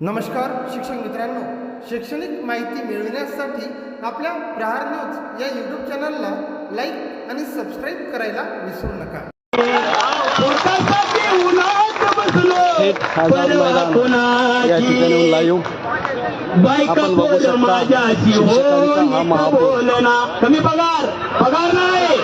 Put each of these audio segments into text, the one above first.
नमस्कार शिक्षक मित्रांनो. शैक्षणिक माहिती मिळविण्यासाठी आपल्या प्रहार न्यूज या यूट्यूब चॅनलला लाईक आणि सबस्क्राईब करायला विसरू नका. या ठिकाणी लाईव्ह बायका आपण बघू बोल शकता, माझ्याशी. हो महापौर. कमी पगार. नाही.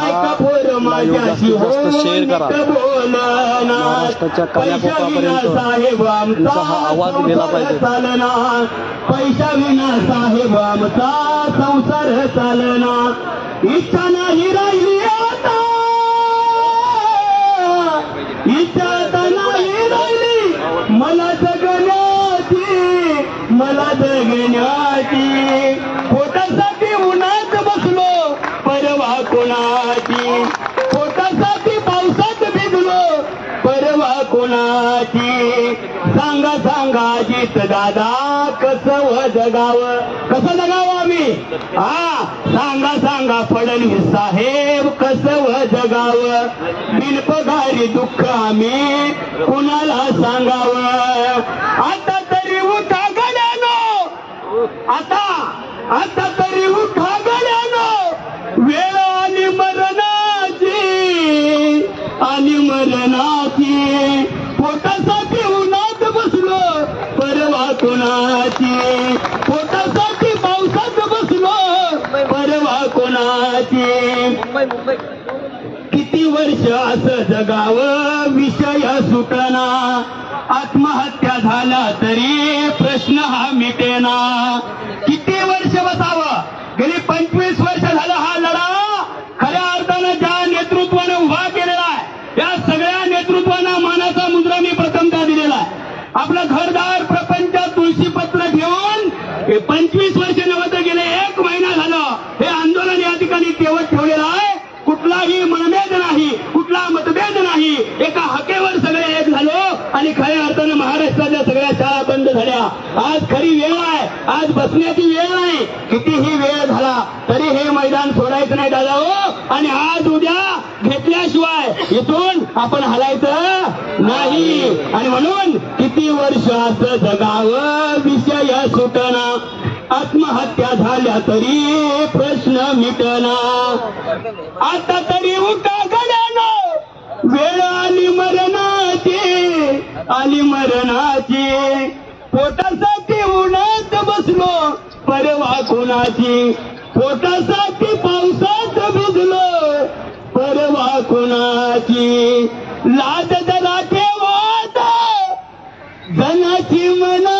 बायका जास्तीत हो. शेअर करा. महाराष्ट्राच्या तुमचा हा आवाज गेला पाहिजे. पैसा विना साहेब आमचा संसार चालना. इच्छा नाही राहिली आता. इच्छा नाही राहिली. मला जगण्याची मला जगण्याची. पोटासाठी उन्हात बसलो परवा कोणाची पोटासाठी पावसात भिजलो परवा कोणाची? सांगा सांगा जित दादा कसं व जगाव कसं जगावं आम्ही? हा सांगा सांगा फडणवीस साहेब कसं व जगाव बिनपगारी दुःख आम्ही कुणाला सांगावं? आता तरी उठा गड्यानो आता आता तरी उठा गड्यानो वेळ आणि मरणाची आणि पोटासाठी उन्हात बसलो परवा कोणाची पोटासाठी पावसात बसलो परवा कोणाची किती वर्ष असं जगावं विषय सुटना आत्महत्या झाला तरी प्रश्न हा मिटेना किती वर्ष बसावं गेली पंचवीस वर्ष झाला हा लढा खऱ्या अर्थानं ज्या नेतृत्वाने उभा केलेला आहे या सगळ्या नेतृत्वांना मानाचा मुद्रा मी प्रथमतः दिलेला आहे आपलं घरदार प्रपंच तुळशीपत्र घेऊन हे पंचवीस वर्ष नव्हतं गेले एक महिना झालं. हे आंदोलन या ठिकाणी तेवत ठेवलेलं आहे. कुठलाही मनभेद नाही कुठला मतभेद नाही. एका हकेवर सगळे एक झालो आणि खऱ्या अर्थानं महाराष्ट्राच्या सगळ्या शाळा बंद झाल्या. आज खरी वेळ आहे. आज बसण्याची वेळ नाही. कितीही वेळ झाला तरी हे मैदान सोडायचं नाही दादा हो. आणि आज उद्या इथून आपण हलायचं नाही. आणि म्हणून किती वर्ष असं जगावं विषय सुटना. आत्महत्या झाल्या तरी प्रश्न मिटना. आता तरी उठा गड्यानो वेळ आली मरणाची आली मरणाची. पोटासाठी उन्हात बसलो परवा कोणाची? पोटासाठी पावसात भिजलो. कुणाची? लाज जरा ठेवत. जनाची मना